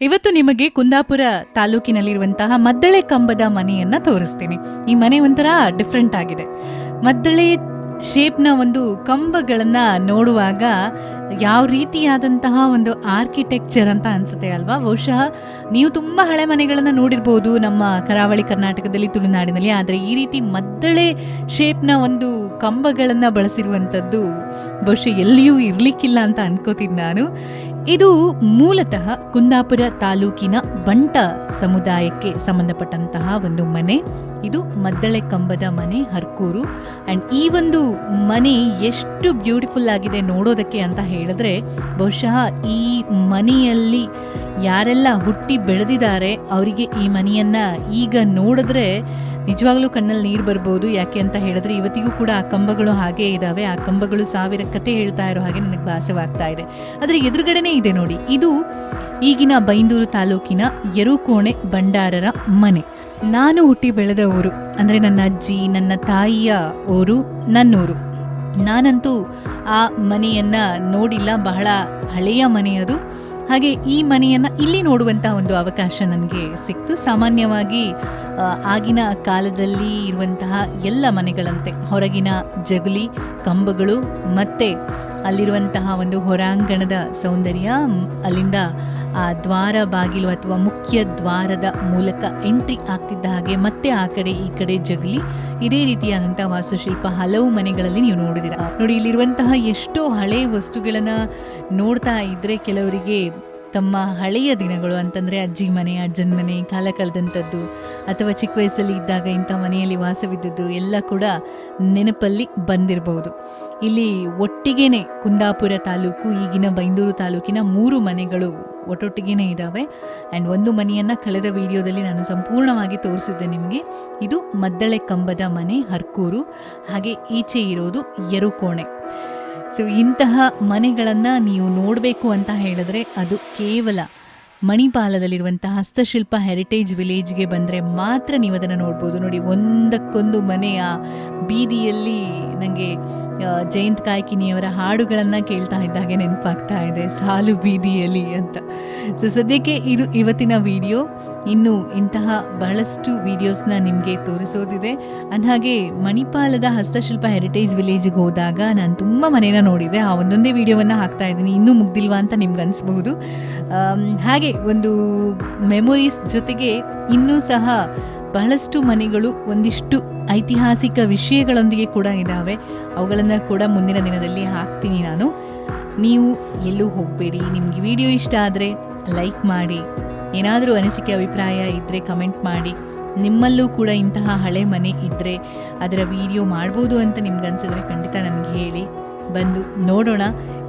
ಇವತ್ತು ನಿಮಗೆ ಕುಂದಾಪುರ ತಾಲೂಕಿನಲ್ಲಿರುವಂತಹ ಮದ್ದಳೆ ಕಂಬದ ಮನೆಯನ್ನ ತೋರಿಸ್ತೀನಿ. ಈ ಮನೆ ಒಂಥರ ಡಿಫ್ರೆಂಟ್ ಆಗಿದೆ. ಮದ್ದಳೆ ಶೇಪ್ನ ಒಂದು ಕಂಬಗಳನ್ನ ನೋಡುವಾಗ ಯಾವ ರೀತಿಯಾದಂತಹ ಒಂದು ಆರ್ಕಿಟೆಕ್ಚರ್ ಅಂತ ಅನ್ಸುತ್ತೆ ಅಲ್ವಾ? ಬಹುಶಃ ನೀವು ತುಂಬ ಹಳೆ ಮನೆಗಳನ್ನು ನೋಡಿರ್ಬೋದು ನಮ್ಮ ಕರಾವಳಿ ಕರ್ನಾಟಕದಲ್ಲಿ, ತುಳುನಾಡಿನಲ್ಲಿ. ಆದರೆ ಈ ರೀತಿ ಮದ್ದಳೆ ಶೇಪ್ನ ಒಂದು ಕಂಬಗಳನ್ನು ಬಳಸಿರುವಂಥದ್ದು ಬಹುಶಃ ಎಲ್ಲಿಯೂ ಇರಲಿಕ್ಕಿಲ್ಲ ಅಂತ ಅನ್ಕೋತೀನಿ ನಾನು. ಇದು ಮೂಲತಃ ಕುಂದಾಪುರ ತಾಲೂಕಿನ ಬಂಟ ಸಮುದಾಯಕ್ಕೆ ಸಂಬಂಧಪಟ್ಟಂತಹ ಒಂದು ಮನೆ. ಇದು ಮದ್ದಳೆ ಕಂಬದ ಮನೆ, ಹರ್ಕೂರು. ಆ್ಯಂಡ್ ಈ ಒಂದು ಮನೆ ಎಷ್ಟು ಬ್ಯೂಟಿಫುಲ್ ಆಗಿದೆ ನೋಡೋದಕ್ಕೆ ಅಂತ ಹೇಳಿದ್ರೆ, ಬಹುಶಃ ಈ ಮನೆಯಲ್ಲಿ ಯಾರೆಲ್ಲ ಹುಟ್ಟಿ ಬೆಳೆದಿದ್ದಾರೆ, ಅವರಿಗೆ ಈ ಮನೆಯನ್ನ ಈಗ ನೋಡಿದ್ರೆ ನಿಜವಾಗ್ಲೂ ಕಣ್ಣಲ್ಲಿ ನೀರು ಬರ್ಬೋದು. ಯಾಕೆ ಅಂತ ಹೇಳಿದ್ರೆ, ಇವತ್ತಿಗೂ ಕೂಡ ಆ ಕಂಬಗಳು ಹಾಗೇ ಇದ್ದಾವೆ ಆ ಕಂಬಗಳು ಸಾವಿರ ಕತೆ ಹೇಳ್ತಾ ಇರೋ ಹಾಗೆ ನನಗೆ ಭಾಸವಾಗ್ತಾ ಇದೆ. ಆದರೆ ಎದುರುಗಡೆನೇ ಇದೆ ನೋಡಿ, ಇದು ಈಗಿನ ಬೈಂದೂರು ತಾಲೂಕಿನ ಯರುಕೋಣೆ ಭಂಡಾರರ ಮನೆ. ನಾನು ಹುಟ್ಟಿ ಬೆಳೆದ ಊರು. ಅಂದರೆ ನನ್ನ ಅಜ್ಜಿ, ನನ್ನ ತಾಯಿಯ ಊರು ನನ್ನೂರು. ನಾನಂತೂ ಆ ಮನೆಯನ್ನ ನೋಡಿಲ್ಲ. ಬಹಳ ಹಳೆಯ ಮನೆಯದು ಹಾಗೆ ಈ ಮನೆಯನ್ನ ಇಲ್ಲಿ ನೋಡುವಂತಹ ಒಂದು ಅವಕಾಶ ನನಗೆ ಸಿಕ್ತು. ಸಾಮಾನ್ಯವಾಗಿ ಆಗಿನ ಕಾಲದಲ್ಲಿ ಇರುವಂತಹ ಎಲ್ಲ ಮನೆಗಳಂತೆ. ಹೊರಗಿನ ಜಗುಲಿ, ಕಂಬಗಳು, ಮತ್ತೆ ಅಲ್ಲಿರುವಂತಹ ಒಂದು ಹೊರಾಂಗಣದ ಸೌಂದರ್ಯ ಅಲ್ಲಿಂದ ಆ ದ್ವಾರ ಬಾಗಿಲು ಅಥವಾ ಮುಖ್ಯ ದ್ವಾರದ ಮೂಲಕ ಎಂಟ್ರಿ ಆಗ್ತಿದ್ದ ಹಾಗೆ ಮತ್ತೆ ಆ ಕಡೆ ಈ ಕಡೆ ಜಗಲಿ. ಇದೇ ರೀತಿಯಾದಂತಹ ವಾಸ್ತುಶಿಲ್ಪ ಹಲವು ಮನೆಗಳಲ್ಲಿ ನೀವು ನೋಡಿದಿರ. ನೋಡಿ, ಇಲ್ಲಿರುವಂತಹ ಎಷ್ಟೋ ಹಳೆ ವಸ್ತುಗಳನ್ನ ನೋಡ್ತಾ ಇದ್ರೆ ಕೆಲವರಿಗೆ ತಮ್ಮ ಹಳೆಯ ದಿನಗಳು ಅಂತಂದ್ರೆ ಅಜ್ಜಿ ಮನೆ, ಅಜ್ಜನ ಮನೆ, ಕಾಲ ಕಳೆದಂಥದ್ದು ಅಥವಾ ಚಿಕ್ಕ ವಯಸ್ಸಲ್ಲಿ ಇದ್ದಾಗ ಇಂಥ ಮನೆಯಲ್ಲಿ ವಾಸವಿದ್ದದ್ದು ಎಲ್ಲ ಕೂಡ ನೆನಪಲ್ಲಿ ಬಂದಿರಬಹುದು. ಇಲ್ಲಿ ಒಟ್ಟಿಗೇನೆ ಕುಂದಾಪುರ ತಾಲೂಕು, ಈಗಿನ ಬೈಂದೂರು ತಾಲೂಕಿನ ಮೂರು ಮನೆಗಳು ಒಟ್ಟೊಟ್ಟಿಗೆನೇ ಇದ್ದಾವೆ ಆ್ಯಂಡ್ ಒಂದು ಮನೆಯನ್ನು ಕಳೆದ ವಿಡಿಯೋದಲ್ಲಿ ನಾನು ಸಂಪೂರ್ಣವಾಗಿ ತೋರಿಸಿದ್ದೆ ನಿಮಗೆ. ಇದು ಮದ್ದಳೆ ಕಂಬದ ಮನೆ, ಹರ್ಕೂರು. ಹಾಗೆ ಈಚೆ ಇರೋದು ಯರುಕೋಣೆ. ಸೊ ಇಂತಹ ಮನೆಗಳನ್ನು ನೀವು ನೋಡಬೇಕು ಅಂತ ಹೇಳಿದ್ರೆ ಅದು ಕೇವಲ ಮಣಿಪಾಲದಲ್ಲಿರುವಂತಹ ಹಸ್ತಶಿಲ್ಪ ಹೆರಿಟೇಜ್ ವಿಲೇಜ್ಗೆ ಬಂದರೆ ಮಾತ್ರ ನೀವು ಅದನ್ನು ನೋಡ್ಬೋದು. ನೋಡಿ ಒಂದಕ್ಕೊಂದು ಮನೆಯ ಬೀದಿಯಲ್ಲಿ ನನಗೆ ಜಯಂತ್ ಕಾಯ್ಕಿನಿಯವರ ಹಾಡುಗಳನ್ನು ಕೇಳ್ತಾ ಇದ್ದಾಗೆ ನೆನಪಾಗ್ತಾ ಇದೆ, ಸಾಲು ಬೀದಿಯಲ್ಲಿ ಅಂತ. ಸೊ ಸದ್ಯಕ್ಕೆ ಇದು ಇವತ್ತಿನ ವಿಡಿಯೋ. ಇನ್ನು ಇಂತಹ ಬಹಳಷ್ಟು ವಿಡಿಯೋಸ್ನ ನಿಮಗೆ ತೋರಿಸೋದಿದೆ. ಅಂದಹಾಗೆ, ಮಣಿಪಾಲದ ಹಸ್ತಶಿಲ್ಪ ಹೆರಿಟೇಜ್ ವಿಲೇಜ್ಗೆ ಹೋದಾಗ ನಾನು ತುಂಬ ಮನೇನ ನೋಡಿದೆ. ಆ ಒಂದೊಂದೇ ವಿಡಿಯೋವನ್ನು ಹಾಕ್ತಾ ಇದ್ದೀನಿ. ಇನ್ನೂ ಮುಗ್ದಿಲ್ವಾ ಅಂತ ನಿಮ್ಗೆ ಅನಿಸ್ಬಹುದು. ಹಾಗೆ ಒಂದು ಮೆಮೊರೀಸ್ ಜೊತೆಗೆ ಇನ್ನೂ ಸಹ ಬಹಳಷ್ಟು ಮನೆಗಳು ಒಂದಿಷ್ಟು ಐತಿಹಾಸಿಕ ವಿಷಯಗಳೊಂದಿಗೆ ಕೂಡ ಇದ್ದಾವೆ ಅವುಗಳನ್ನು ಕೂಡ ಮುಂದಿನ ದಿನದಲ್ಲಿ ಹಾಕ್ತೀನಿ ನಾನು. ನೀವು ಎಲ್ಲೂ ಹೋಗಬೇಡಿ. ನಿಮಗೆ ವಿಡಿಯೋ ಇಷ್ಟ ಆದರೆ ಲೈಕ್ ಮಾಡಿ. ಏನಾದರೂ ಅನಿಸಿಕೆ, ಅಭಿಪ್ರಾಯ ಇದ್ದರೆ ಕಮೆಂಟ್ ಮಾಡಿ. ನಿಮ್ಮಲ್ಲೂ ಕೂಡ ಇಂತಹ ಹಳೆ ಮನೆ ಇದ್ದರೆ ಅದರ ವಿಡಿಯೋ ಮಾಡ್ಬೋದು ಅಂತ ನಿಮ್ಗೆ ಅನ್ಸಿದ್ರೆ ಖಂಡಿತ ನನಗೆ ಹೇಳಿ. ಬಂದು ನೋಡೋಣ.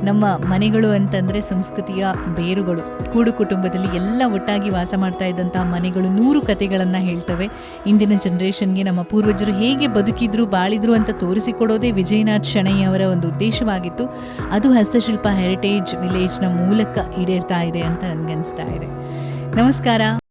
ನಮ್ಮ ಮನೆಗಳು ಅಂತಂದರೆ ಸಂಸ್ಕೃತಿಯ ಬೇರುಗಳು. ಕೂಡು ಕುಟುಂಬದಲ್ಲಿ ಎಲ್ಲ ಒಟ್ಟಾಗಿ ವಾಸ ಮಾಡ್ತಾ ಇದ್ದಂತಹ ಮನೆಗಳು ನೂರು ಕಥೆಗಳನ್ನು ಹೇಳ್ತವೆ. ಇಂದಿನ ಜನ್ರೇಷನ್ಗೆ ನಮ್ಮ ಪೂರ್ವಜರು ಹೇಗೆ ಬದುಕಿದ್ರು, ಬಾಳಿದ್ರು ಅಂತ ತೋರಿಸಿಕೊಡೋದೇ ವಿಜಯನಾಥ್ ಶೆಣೈಯವರ ಒಂದು ಉದ್ದೇಶವಾಗಿತ್ತು. ಅದು ಹಸ್ತಶಿಲ್ಪ ಹೆರಿಟೇಜ್ ವಿಲೇಜ್ನ ಮೂಲಕ ಈಡೇರ್ತಾ ಇದೆ ಅಂತ ನನಗನ್ನಿಸ್ತಾ ಇದೆ. ನಮಸ್ಕಾರ.